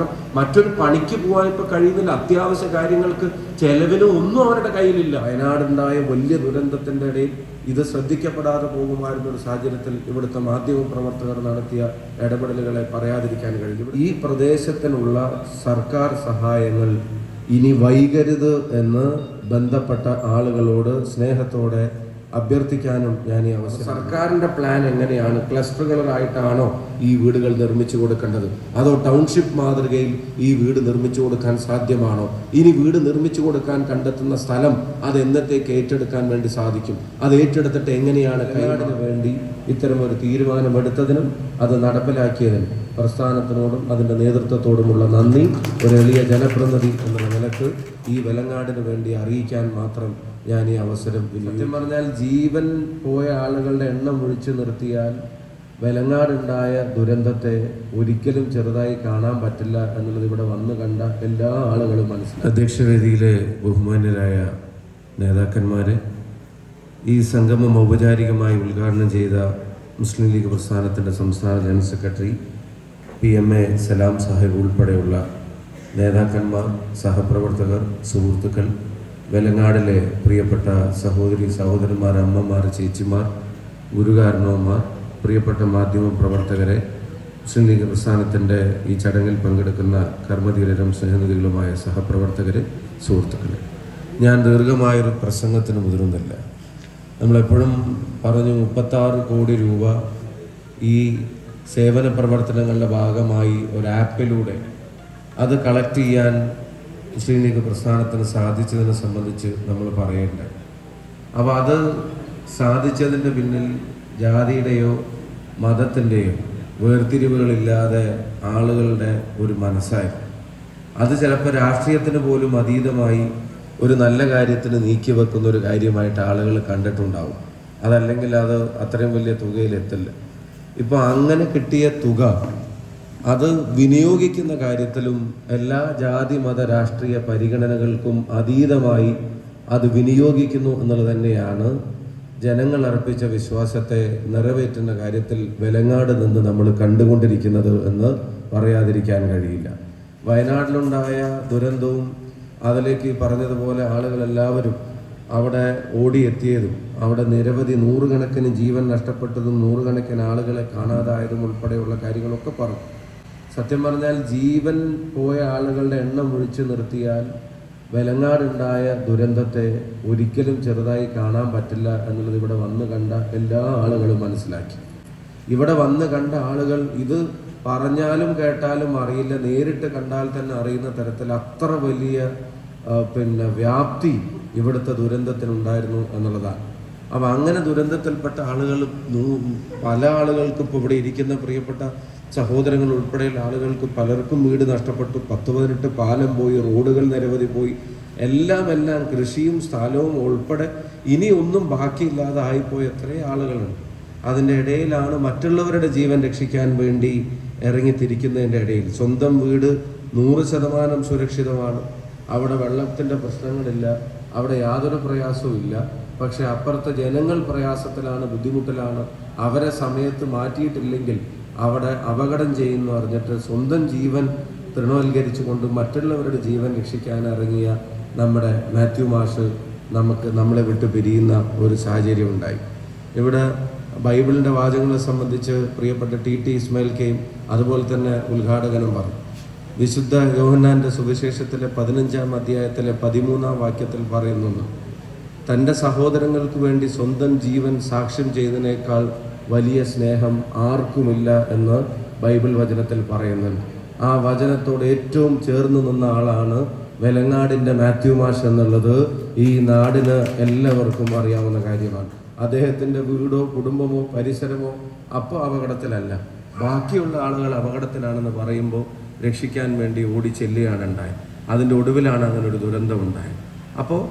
കാരണം മറ്റൊരു പണിക്ക് പോകാൻ ഇപ്പൊ കഴിയുന്നില്ല അത്യാവശ്യ കാര്യങ്ങൾക്ക് ചെലവിന് ഒന്നും അവരുടെ കയ്യിലില്ല. വയനാടുണ്ടായ വലിയ ദുരന്തത്തിന്റെ ഇടയിൽ ഇത് ശ്രദ്ധിക്കപ്പെടാതെ പോകുമായിരുന്ന ഒരു സാഹചര്യത്തിൽ ഇവിടുത്തെ മാധ്യമ പ്രവർത്തകർ നടത്തിയ ഇടപെടലുകളെ പറയാതിരിക്കാൻ കഴിയും ഈ പ്രദേശത്തിനുള്ള സർക്കാർ സഹായങ്ങൾ ഇനി വൈകരുത് എന്ന് ബന്ധപ്പെട്ട ആളുകളോട് സ്നേഹത്തോടെ അഭ്യർത്ഥിക്കാനും ഞാൻ ഈ അവസരം സർക്കാരിന്റെ പ്ലാൻ എങ്ങനെയാണ്? ക്ലസ്റ്ററുകളായിട്ടാണോ ഈ വീടുകൾ നിർമ്മിച്ചു കൊടുക്കേണ്ടത്? അതോ ടൗൺഷിപ്പ് മാതൃകയിൽ ഈ വീട് നിർമ്മിച്ചു കൊടുക്കാൻ സാധ്യമാണോ? ഇനി വീട് നിർമ്മിച്ചു കൊടുക്കാൻ കണ്ടെത്തുന്ന സ്ഥലം അത് എന്നത്തേക്ക് ഏറ്റെടുക്കാൻ വേണ്ടി സാധിക്കും? അത് ഏറ്റെടുത്തിട്ട് എങ്ങനെയാണ് കൈകാടിന് വേണ്ടി ഇത്തരം ഒരു തീരുമാനമെടുത്തതിനും അത് നടപ്പിലാക്കിയതിനും പ്രസ്ഥാനത്തിനോടും അതിന്റെ നേതൃത്വത്തോടുമുള്ള നന്ദി. ഒരു എളിയ ജനപ്രതിനിധി എന്നുള്ള നിലയ്ക്ക് ഈ വെലങ്ങാടിന് വേണ്ടി അറിയിക്കാൻ മാത്രം ഞാൻ ഈ അവസരം സത്യം പറഞ്ഞാൽ ജീവൻ പോയ ആളുകളുടെ എണ്ണം ഒഴിച്ചു നിർത്തിയാൽ വെലങ്ങാടുണ്ടായ ദുരന്തത്തെ ഒരിക്കലും ചെറുതായി കാണാൻ പറ്റില്ല എന്നുള്ളത് ഇവിടെ വന്നു കണ്ട എല്ലാ ആളുകളും മനസ്സിലാക്കി അധ്യക്ഷവേദിയിലെ ബഹുമാന്യരായ നേതാക്കന്മാരെ ഈ സംഗമം ഔപചാരികമായി ഉദ്ഘാടനം ചെയ്ത മുസ്ലിം ലീഗ് പ്രസ്ഥാനത്തിന്റെ സംസ്ഥാന general secretary P M A Salam Sahib ഉൾപ്പെടെയുള്ള നേതാക്കന്മാർ സഹപ്രവർത്തകർ സുഹൃത്തുക്കൾ വെലങ്ങാടിലെ പ്രിയപ്പെട്ട സഹോദരി സഹോദരന്മാർ അമ്മമാർ ചേച്ചിമാർ ഗുരുകാരണവന്മാർ പ്രിയപ്പെട്ട മാധ്യമ പ്രവർത്തകരെ മുസ്ലിം ലീഗ് പ്രസ്ഥാനത്തിന്റെ ഈ ചടങ്ങിൽ പങ്കെടുക്കുന്ന കർമ്മധീരരും സ്നേഹനിധികളുമായ സഹപ്രവർത്തകരെ സുഹൃത്തുക്കളെ. ഞാൻ ദീർഘമായൊരു പ്രസംഗത്തിന് മുതിരുന്നില്ല നമ്മളെപ്പോഴും പറഞ്ഞു മുപ്പത്താറ് കോടി രൂപ ഈ സേവന പ്രവർത്തനങ്ങളുടെ ഭാഗമായി ഒരു ആപ്പിലൂടെ അത് കളക്ട് ചെയ്യാൻ മുസ്ലിം പ്രസ്ഥാനത്തിന് സാധിച്ചതിനെ സംബന്ധിച്ച് നമ്മൾ പറയേണ്ട. അപ്പോൾ അത് സാധിച്ചതിന്റെ പിന്നിൽ ജാതിയുടെയോ മതത്തിന്റെയോ വേർതിരിവുകളില്ലാതെ ആളുകളുടെ ഒരു മനസ്സായിരുന്നു. അത് ചിലപ്പോൾ രാഷ്ട്രീയത്തിന് പോലും അതീതമായി ഒരു നല്ല കാര്യത്തിന് നീക്കി വെക്കുന്ന ഒരു കാര്യമായിട്ട് ആളുകൾ കണ്ടിട്ടുണ്ടാവും. അതല്ലെങ്കിൽ അത് അത്രയും വലിയ തുകയിലെത്തില്ല ഇപ്പോൾ അങ്ങനെ കിട്ടിയ തുക അത് വിനിയോഗിക്കുന്ന കാര്യത്തിലും എല്ലാ ജാതി മത രാഷ്ട്രീയ പരിഗണനകൾക്കും അതീതമായി അത് വിനിയോഗിക്കുന്നു എന്നുള്ളത് തന്നെയാണ് ജനങ്ങൾ അർപ്പിച്ച വിശ്വാസത്തെ നിറവേറ്റുന്ന കാര്യത്തിൽ വിലങ്ങാട് നിന്ന് നമ്മൾ കണ്ടുകൊണ്ടിരിക്കുന്നത് എന്ന് പറയാതിരിക്കാൻ കഴിയില്ല. വയനാട്ടിലുണ്ടായ ദുരന്തവും അതിലേക്ക് ഈ പറഞ്ഞതുപോലെ ആളുകളെല്ലാവരും അവിടെ ഓടിയെത്തിയതും അവിടെ നിരവധി നൂറുകണക്കിന് ജീവൻ നഷ്ടപ്പെട്ടതും നൂറുകണക്കിന് ആളുകളെ കാണാതായതും ഉൾപ്പെടെയുള്ള കാര്യങ്ങളൊക്കെ പറഞ്ഞു. സത്യം പറഞ്ഞാൽ ജീവൻ പോയ ആളുകളുടെ എണ്ണം ഒഴിച്ചു നിർത്തിയാൽ വെലങ്ങാടുണ്ടായ ദുരന്തത്തെ ഒരിക്കലും ചെറുതായി കാണാൻ പറ്റില്ല എന്നുള്ളത് ഇവിടെ വന്ന് കണ്ട എല്ലാ ആളുകളും മനസ്സിലാക്കി. ഇവിടെ വന്ന് കണ്ട ആളുകൾ ഇത് പറഞ്ഞാലും കേട്ടാലും അറിയില്ല. നേരിട്ട് കണ്ടാൽ തന്നെ അറിയുന്ന തരത്തിൽ അത്ര വലിയ പിന്നെ വ്യാപ്തി ഇവിടുത്തെ ദുരന്തത്തിനുണ്ടായിരുന്നു എന്നുള്ളതാണ്. അപ്പം അങ്ങനെ ദുരന്തത്തിൽപ്പെട്ട ആളുകൾ പല ആളുകൾക്കും ഇപ്പോൾ ഇവിടെ ഇരിക്കുന്ന പ്രിയപ്പെട്ട സഹോദരങ്ങൾ ഉൾപ്പെടെയുള്ള ആളുകൾക്ക് പലർക്കും വീട് നഷ്ടപ്പെട്ടു. പത്ത് പതിനെട്ട് പാലം പോയി റോഡുകൾ നിരവധി പോയി. എല്ലാം എല്ലാം കൃഷിയും സ്ഥലവും ഉൾപ്പെടെ ഇനി ഒന്നും ബാക്കിയില്ലാതെ ആയിപ്പോയ എത്രയോ ആളുകളുണ്ട്. അതിന്റെ ഇടയിലാണ് മറ്റുള്ളവരുടെ ജീവൻ രക്ഷിക്കാൻ വേണ്ടി ഇറങ്ങിത്തിരിക്കുന്നതിന്റെ ഇടയിൽ സ്വന്തം വീട് നൂറ് ശതമാനം സുരക്ഷിതമാണ്. അവിടെ വെള്ളത്തിന്റെ പ്രശ്നങ്ങളില്ല അവിടെ യാതൊരു പ്രയാസവും ഇല്ല. പക്ഷെ അപ്പുറത്തെ ജനങ്ങൾ പ്രയാസത്തിലാണ് ബുദ്ധിമുട്ടിലാണ്. അവരെ സമയത്ത് മാറ്റിയിട്ടില്ലെങ്കിൽ അവിടെ അപകടം ചെയ്യുന്ന പറഞ്ഞിട്ട് സ്വന്തം ജീവൻ തൃണവൽക്കരിച്ചുകൊണ്ട് മറ്റുള്ളവരുടെ ജീവൻ രക്ഷിക്കാൻ ഇറങ്ങിയ നമ്മുടെ മാത്യു മാഷ് നമുക്ക് നമ്മളെ വിട്ട് പിരിയുന്ന ഒരു സാഹചര്യം ഉണ്ടായി. ഇവിടെ ബൈബിളിന്റെ വാചകങ്ങളെ സംബന്ധിച്ച് പ്രിയപ്പെട്ട ടി ടി ഇസ്മായിൽ കെയും അതുപോലെ തന്നെ ഉദ്ഘാടകനും പറഞ്ഞു. വിശുദ്ധ യോഹന്നാന്റെ സുവിശേഷത്തിലെ പതിനഞ്ചാം അധ്യായത്തിലെ പതിമൂന്നാം വാക്യത്തിൽ പറയുന്നു തന്റെ സഹോദരങ്ങൾക്ക് വേണ്ടി സ്വന്തം ജീവൻ സാക്ഷ്യം ചെയ്തതിനേക്കാൾ വലിയ സ്നേഹം ആർക്കുമില്ല എന്ന് ബൈബിൾ വചനത്തിൽ പറയുന്നുണ്ട്. ആ വചനത്തോട് ഏറ്റവും ചേർന്ന് നിന്ന ആളാണ് വെലങ്ങാടിന്റെ മാത്യു മാഷ് എന്നുള്ളത് ഈ നാടിന് എല്ലാവർക്കും അറിയാവുന്ന കാര്യമാണ്. അദ്ദേഹത്തിന്റെ വീടോ കുടുംബമോ പരിസരമോ അപ്പോൾ അപകടത്തിലല്ല. ബാക്കിയുള്ള ആളുകൾ അപകടത്തിലാണെന്ന് പറയുമ്പോൾ രക്ഷിക്കാൻ വേണ്ടി ഓടി ചെല്ലുകയാണ് ഉണ്ടായത്. അതിന്റെ ഒടുവിലാണ് അങ്ങനെ ഒരു ദുരന്തം ഉണ്ടായത്. അപ്പോൾ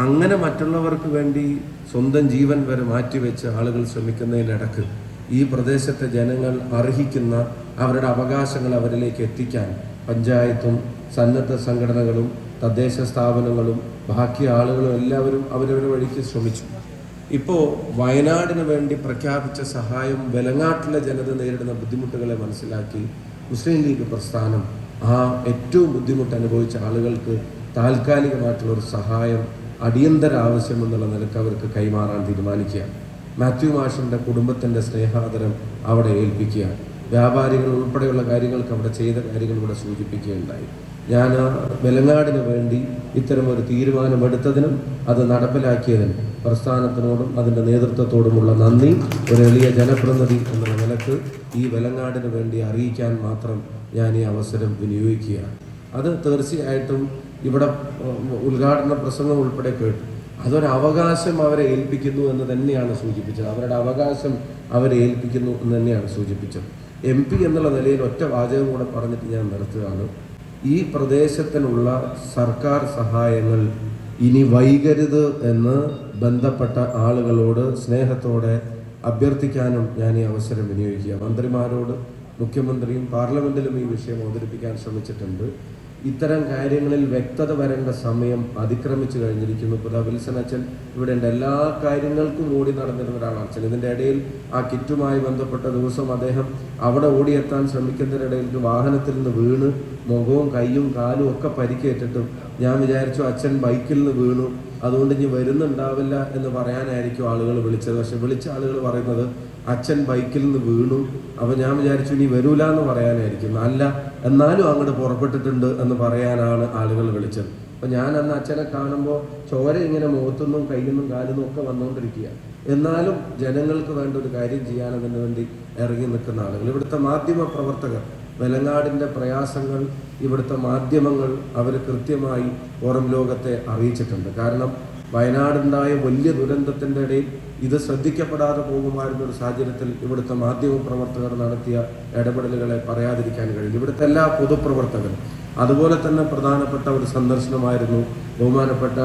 അങ്ങനെ മറ്റുള്ളവർക്ക് വേണ്ടി സ്വന്തം ജീവൻ വരെ മാറ്റിവെച്ച് ആളുകൾ ശ്രമിക്കുന്നതിനിടക്ക് ഈ പ്രദേശത്തെ ജനങ്ങൾ അർഹിക്കുന്ന അവരുടെ അവകാശങ്ങൾ അവരിലേക്ക് എത്തിക്കാൻ പഞ്ചായത്തും സന്നദ്ധ സംഘടനകളും തദ്ദേശ സ്ഥാപനങ്ങളും ബാക്കി ആളുകളും എല്ലാവരും അവരവരുടെ വഴിക്ക് ശ്രമിച്ചു. ഇപ്പോൾ വയനാടിന് വേണ്ടി പ്രഖ്യാപിച്ച സഹായം വെലങ്ങാട്ടിലെ ജനത നേരിടുന്ന ബുദ്ധിമുട്ടുകളെ മനസ്സിലാക്കി മുസ്ലിം ലീഗ് പ്രസ്ഥാനം ആ ഏറ്റവും ബുദ്ധിമുട്ട് അനുഭവിച്ച ആളുകൾക്ക് താൽക്കാലികമായിട്ടുള്ള ഒരു സഹായം അടിയന്തര ആവശ്യമെന്നുള്ള നിലയ്ക്ക് അവർക്ക് കൈമാറാൻ തീരുമാനിക്കുക മാത്യു മാഷിന്റെ കുടുംബത്തിന്റെ സ്നേഹാദരം അവിടെ ഏൽപ്പിക്കുക വ്യാപാരികൾ ഉൾപ്പെടെയുള്ള കാര്യങ്ങൾക്ക് അവിടെ ചെയ്ത കാര്യങ്ങൾ ഇവിടെ സൂചിപ്പിക്കുകയുണ്ടായി. ഞാൻ വെലങ്ങാടിന് വേണ്ടി ഇത്തരം ഒരു തീരുമാനമെടുത്തതിനും അത് നടപ്പിലാക്കിയതിനും പ്രസ്ഥാനത്തിനോടും അതിന്റെ നേതൃത്വത്തോടുമുള്ള നന്ദി. ഒരു എളിയ ജനപ്രതിനിധി എന്ന നിലയ്ക്ക് ഈ വെലങ്ങാടിന് വേണ്ടി അറിയിക്കാൻ മാത്രം ഞാൻ ഈ അവസരം വിനിയോഗിക്കുകയാണ്. അത് തീർച്ചയായിട്ടും ഇവിടെ ഉദ്ഘാടന പ്രസംഗം ഉൾപ്പെടെ കേട്ടു. അതൊരു അവകാശം അവരെ ഏൽപ്പിക്കുന്നു എന്ന് തന്നെയാണ് സൂചിപ്പിച്ചത്. അവരുടെ അവകാശം അവരെ ഏൽപ്പിക്കുന്നു എന്ന് തന്നെയാണ് സൂചിപ്പിച്ചത്. എം പി എന്നുള്ള നിലയിൽ ഒറ്റ വാചകം കൂടെ പറഞ്ഞിട്ട് ഞാൻ നിർത്തുകയാണ്. ഈ പ്രദേശത്തിനുള്ള സർക്കാർ സഹായങ്ങൾ ഇനി വൈകരുത് എന്ന് ബന്ധപ്പെട്ട ആളുകളോട് സ്നേഹത്തോടെ അഭ്യർത്ഥിക്കാനും ഞാൻ ഈ അവസരം വിനിയോഗിക്കുക. മന്ത്രിമാരോട് മുഖ്യമന്ത്രിയും പാർലമെന്റിലും ഈ വിഷയം അവതരിപ്പിക്കാൻ ശ്രമിച്ചിട്ടുണ്ട്. ഇത്തരം കാര്യങ്ങളിൽ വ്യക്തത വരേണ്ട സമയം അതിക്രമിച്ചു കഴിഞ്ഞിരിക്കുന്നു. ഇപ്പോൾ വിൽസൺ അച്ഛൻ ഇവിടെ ഉണ്ട്. എല്ലാ കാര്യങ്ങൾക്കും ഓടി നടന്നിരുന്ന ഒരാളാണ് അച്ഛൻ. ഇതിന്റെ ഇടയിൽ ആ കിറ്റുമായി ബന്ധപ്പെട്ട ദിവസം അദ്ദേഹം അവിടെ ഓടിയെത്താൻ ശ്രമിക്കുന്നതിനിടയിൽ വാഹനത്തിൽ നിന്ന് വീണ് മുഖവും കൈയും കാലും ഒക്കെ പരിക്കേറ്റിട്ടും ഞാൻ വിചാരിച്ചു അച്ഛൻ ബൈക്കിൽ നിന്ന് വീണു. അതുകൊണ്ട് ഇനി വരുന്നുണ്ടാവില്ല എന്ന് പറയാനായിരിക്കും ആളുകൾ വിളിച്ചത്. പക്ഷെ വിളിച്ച ആളുകൾ പറയുന്നത് അച്ഛൻ ബൈക്കിൽ നിന്ന് വീണു. അപ്പൊ ഞാൻ വിചാരിച്ചു ഇനി വരൂല എന്ന് പറയാനായിരിക്കും. അല്ല എന്നാലും അങ്ങോട്ട് പുറപ്പെട്ടിട്ടുണ്ട് എന്ന് പറയാനാണ് ആളുകൾ വിളിച്ചത്. അപ്പം ഞാൻ അന്ന് അച്ഛനെ കാണുമ്പോൾ ചോര ഇങ്ങനെ മുഖത്തുനിന്നും കയ്യിൽ നിന്നും കാലിൽ നിന്നും ഒക്കെ വന്നുകൊണ്ടിരിക്കുക എന്നാലും ജനങ്ങൾക്ക് വേണ്ട ഒരു കാര്യം ചെയ്യാൻ അതിനു വേണ്ടി ഇറങ്ങി നിൽക്കുന്ന ആളുകൾ. ഇവിടുത്തെ മാധ്യമ പ്രവർത്തകർ വെലങ്ങാടിന്റെ പ്രയാസങ്ങൾ ഇവിടുത്തെ മാധ്യമങ്ങൾ അവർ കൃത്യമായി പുറം ലോകത്തെ അറിയിച്ചിട്ടുണ്ട്. കാരണം വയനാടുണ്ടായ വലിയ ദുരന്തത്തിന്റെ ഇടയിൽ ഇത് ശ്രദ്ധിക്കപ്പെടാതെ പോകുമായിരുന്ന ഒരു സാഹചര്യത്തിൽ ഇവിടുത്തെ മാധ്യമ പ്രവർത്തകർ നടത്തിയ ഇടപെടലുകളെ പറയാതിരിക്കാൻ കഴിയും ഇവിടുത്തെ എല്ലാ പൊതുപ്രവർത്തകരും. അതുപോലെ തന്നെ പ്രധാനപ്പെട്ട ഒരു സന്ദർശനമായിരുന്നു ബഹുമാനപ്പെട്ട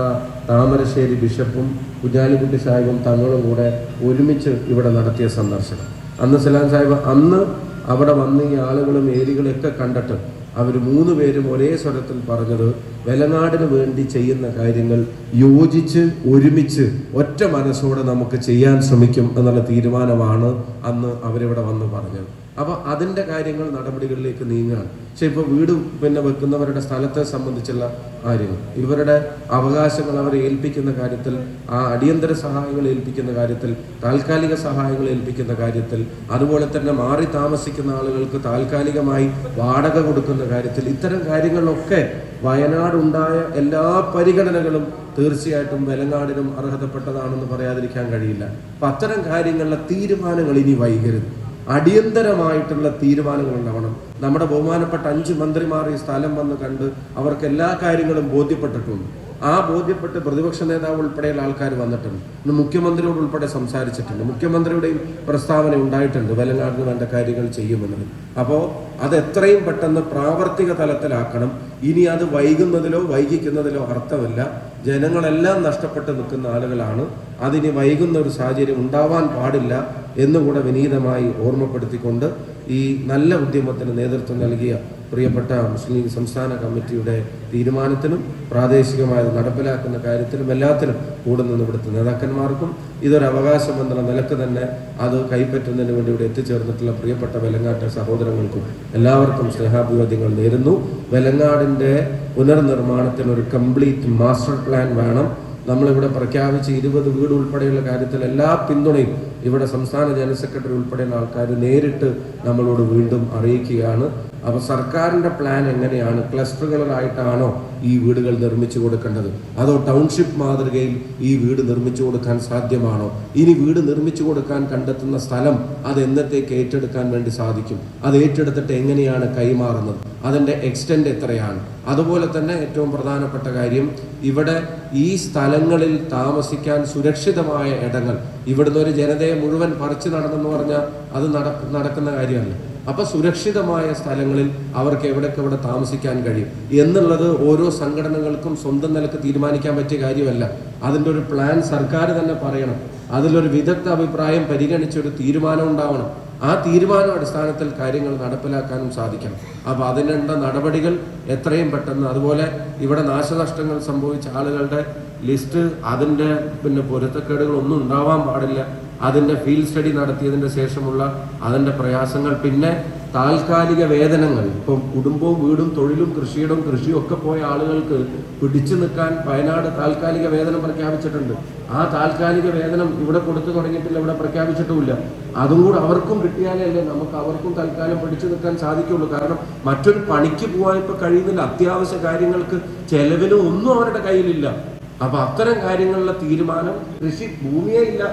താമരശ്ശേരി ബിഷപ്പും കുഞ്ഞാലിക്കുട്ടി സാഹിബും തങ്ങളും കൂടെ ഒരുമിച്ച് ഇവിടെ നടത്തിയ സന്ദർശനം. അന്ന് സലാം സാഹിബ് അന്ന് അവിടെ വന്ന് ഈ ആളുകളും ഏരികളൊക്കെ കണ്ടിട്ട് അവർ മൂന്ന് പേരും ഒരേ സ്വരത്തിൽ പറഞ്ഞത് വെലനാടിന് വേണ്ടി ചെയ്യുന്ന കാര്യങ്ങൾ യോജിച്ച് ഒരുമിച്ച് ഒറ്റ മനസ്സോടെ നമുക്ക് ചെയ്യാൻ ശ്രമിക്കും എന്നുള്ള തീരുമാനമാണ് അന്ന് അവരിവിടെ വന്ന് പറഞ്ഞത്. അപ്പോൾ അതിന്റെ കാര്യങ്ങൾ നടപടികളിലേക്ക് നീങ്ങുകയാണ്. പക്ഷെ ഇപ്പോൾ വീട് പിന്നെ വെക്കുന്നവരുടെ സ്ഥലത്തെ സംബന്ധിച്ചുള്ള കാര്യങ്ങൾ ഇവരുടെ അവകാശങ്ങൾ അവരെ ഏൽപ്പിക്കുന്ന കാര്യത്തിൽ ആ അടിയന്തര സഹായങ്ങൾ ഏൽപ്പിക്കുന്ന കാര്യത്തിൽ താൽക്കാലിക സഹായങ്ങൾ ഏൽപ്പിക്കുന്ന കാര്യത്തിൽ അതുപോലെ തന്നെ മാറി താമസിക്കുന്ന ആളുകൾക്ക് താൽക്കാലികമായി വാടക കൊടുക്കുന്ന കാര്യത്തിൽ ഇത്തരം കാര്യങ്ങളിലൊക്കെ വയനാടുണ്ടായ എല്ലാ പരിഗണനകളും തീർച്ചയായിട്ടും വെലങ്ങാടിനും അർഹതപ്പെട്ടതാണെന്ന് പറയാതിരിക്കാൻ കഴിയില്ല. അപ്പം അത്തരം കാര്യങ്ങളിലെ തീരുമാനങ്ങൾ ഇനി വൈകരുത്. അടിയന്തരമായിട്ടുള്ള തീരുമാനങ്ങൾ ഉണ്ടാവണം നമ്മുടെ ബഹുമാനപ്പെട്ട അഞ്ച് മന്ത്രിമാർ ഈ സ്ഥലം വന്ന് കണ്ട് അവർക്ക് എല്ലാ കാര്യങ്ങളും ബോധ്യപ്പെട്ടിട്ടുണ്ട്. ആ ബോധ്യപ്പെട്ട് പ്രതിപക്ഷ നേതാവ് ഉൾപ്പെടെയുള്ള ആൾക്കാർ വന്നിട്ടുണ്ട്. ഇന്ന് മുഖ്യമന്ത്രിയോട് ഉൾപ്പെടെ സംസാരിച്ചിട്ടുണ്ട്. മുഖ്യമന്ത്രിയുടെയും പ്രസ്താവന ഉണ്ടായിട്ടുണ്ട്. വെലങ്ങാടിന് വേണ്ട കാര്യങ്ങൾ ചെയ്യുമെന്നത്. അപ്പോൾ അത് എത്രയും പെട്ടെന്ന് പ്രാവർത്തിക തലത്തിലാക്കണം. ഇനി അത് വൈകുന്നതിലോ വൈകിക്കുന്നതിലോ അർത്ഥമില്ല. ജനങ്ങളെല്ലാം നഷ്ടപ്പെട്ട് നിൽക്കുന്ന ആളുകളാണ്. അതിനി വൈകുന്ന ഒരു സാഹചര്യം ഉണ്ടാവാൻ പാടില്ല. എന്നുകൂടെ വിനീതമായി ഓർമ്മപ്പെടുത്തിക്കൊണ്ട് ഈ നല്ല ഉദ്യമത്തിന് നേതൃത്വം നൽകിയ പ്രിയപ്പെട്ട മുസ്ലിം സംസ്ഥാന കമ്മിറ്റിയുടെ തീരുമാനത്തിനും പ്രാദേശികമായത് നടപ്പിലാക്കുന്ന കാര്യത്തിലും എല്ലാത്തിനും കൂടെ നിന്ന് ഇവിടുത്തെ നേതാക്കന്മാർക്കും ഇതൊരു അവകാശം എന്നുള്ള നിലയ്ക്ക് തന്നെ അത് കൈപ്പറ്റുന്നതിന് വേണ്ടി ഇവിടെ എത്തിച്ചേർന്നിട്ടുള്ള പ്രിയപ്പെട്ട വെലങ്ങാട്ടെ സഹോദരങ്ങൾക്കും എല്ലാവർക്കും സ്നേഹാഭിവാദ്യങ്ങൾ നേരുന്നു. വെലങ്ങാടിന്റെ പുനർനിർമ്മാണത്തിന് ഒരു കംപ്ലീറ്റ് മാസ്റ്റർ പ്ലാൻ വേണം. നമ്മളിവിടെ പ്രഖ്യാപിച്ച ഇരുപത് വീട് ഉൾപ്പെടെയുള്ള കാര്യത്തിൽ എല്ലാ പിന്തുണയും ഇവിടെ സംസ്ഥാന ജനറൽ സെക്രട്ടറി ഉൾപ്പെടെയുള്ള ആൾക്കാർ നേരിട്ട് നമ്മളോട് വീണ്ടും അറിയിക്കുകയാണ്. അപ്പോൾ സർക്കാരിന്റെ പ്ലാൻ എങ്ങനെയാണ്? ക്ലസ്റ്ററുകളായിട്ടാണോ ഈ വീടുകൾ നിർമ്മിച്ചു കൊടുക്കേണ്ടത്? അതോ ടൗൺഷിപ്പ് മാതൃകയിൽ ഈ വീട് നിർമ്മിച്ചു കൊടുക്കാൻ സാധ്യമാണോ? ഇനി വീട് നിർമ്മിച്ചു കൊടുക്കാൻ കണ്ടെത്തുന്ന സ്ഥലം അത് എന്നത്തേക്ക് ഏറ്റെടുക്കാൻ വേണ്ടി സാധിക്കും? അത് ഏറ്റെടുത്തിട്ട് എങ്ങനെയാണ് കൈമാറുന്നത്? അതിന്റെ എക്സ്റ്റെൻഡ് എത്രയാണ്? അതുപോലെ തന്നെ ഏറ്റവും പ്രധാനപ്പെട്ട കാര്യം ഇവിടെ ഈ സ്ഥലങ്ങളിൽ താമസിക്കാൻ സുരക്ഷിതമായ ഇടങ്ങൾ. ഇവിടുന്ന് ഒരു ജനതയെ മുഴുവൻ പറിച്ചു നടന്നെന്ന് പറഞ്ഞാൽ അത് നടക്കുന്ന കാര്യമല്ല. അപ്പൊ സുരക്ഷിതമായ സ്ഥലങ്ങളിൽ അവർക്ക് എവിടെയൊക്കെ ഇവിടെ താമസിക്കാൻ കഴിയും എന്നുള്ളത് ഓരോ സംഘടനകൾക്കും സ്വന്തം നിലയ്ക്ക് തീരുമാനിക്കാൻ പറ്റിയ കാര്യമല്ല. അതിന്റെ ഒരു പ്ലാൻ സർക്കാർ തന്നെ പറയണം. അതിലൊരു വിദഗ്ധ അഭിപ്രായം പരിഗണിച്ചൊരു തീരുമാനം ഉണ്ടാവണം. ആ തീരുമാനം അടിസ്ഥാനത്തിൽ കാര്യങ്ങൾ നടപ്പിലാക്കാനും സാധിക്കണം. അപ്പോൾ അതിനുള്ള നടപടികൾ എത്രയും പെട്ടെന്ന് അതുപോലെ ഇവിടെ നാശനഷ്ടങ്ങൾ സംഭവിച്ച ആളുകളുടെ ലിസ്റ്റ് അതിന്റെ പിന്നെ പൊരുത്തക്കേടുകൾ ഒന്നും ഉണ്ടാവാൻ പാടില്ല. അതിന്റെ ഫീൽഡ് സ്റ്റഡി നടത്തിയതിന്റെ ശേഷമുള്ള അതിന്റെ പ്രയാസങ്ങൾ പിന്നെ താൽക്കാലിക വേതനങ്ങൾ. ഇപ്പം കുടുംബവും വീടും തൊഴിലും കൃഷിയിടവും കൃഷിയും ഒക്കെ പോയ ആളുകൾക്ക് പിടിച്ചു നിൽക്കാൻ വയനാട് താൽക്കാലിക വേതനം പ്രഖ്യാപിച്ചിട്ടുണ്ട്. ആ താൽക്കാലിക വേതനം ഇവിടെ കൊടുത്തു തുടങ്ങിയിട്ടില്ല ഇവിടെ പ്രഖ്യാപിച്ചിട്ടുമില്ല. അതും കൂടെ അവർക്കും കിട്ടിയാലേ അല്ലേ നമുക്ക് അവർക്കും തൽക്കാലം പിടിച്ചു നിൽക്കാൻ സാധിക്കുള്ളൂ. കാരണം മറ്റൊരു പണിക്ക് പോകാൻ ഇപ്പം കഴിയുന്നില്ല അത്യാവശ്യ കാര്യങ്ങൾക്ക് ചെലവിനും ഒന്നും അവരുടെ കയ്യിലില്ല. അപ്പൊ അത്തരം കാര്യങ്ങളിലെ തീരുമാനം കൃഷി ഭൂമിയെ ഇല്ല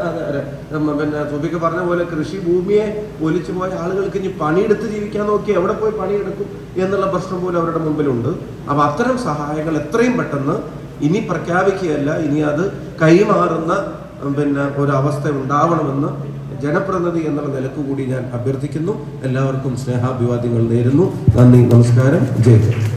പിന്നെ സുബിക്ക് പറഞ്ഞ പോലെ കൃഷി ഭൂമിയെ ഒലിച്ചു പോയ ആളുകൾക്ക് ഇനി പണിയെടുത്ത് ജീവിക്കാൻ നോക്കി എവിടെ പോയി പണിയെടുക്കും എന്നുള്ള പ്രശ്നം പോലും അവരുടെ മുമ്പിലുണ്ട്. അപ്പൊ അത്തരം സഹായങ്ങൾ എത്രയും പെട്ടെന്ന് ഇനി പ്രഖ്യാപിക്കുകയല്ല. ഇനി അത് കൈമാറുന്ന പിന്നെ ഒരു അവസ്ഥ ഉണ്ടാവണമെന്ന് ജനപ്രതിനിധി എന്നുള്ള നിലയ്ക്ക് കൂടി ഞാൻ അഭ്യർത്ഥിക്കുന്നു. എല്ലാവർക്കും സ്നേഹാഭിവാദ്യങ്ങൾ നേരുന്നു. നന്ദി നമസ്കാരം. ജയ.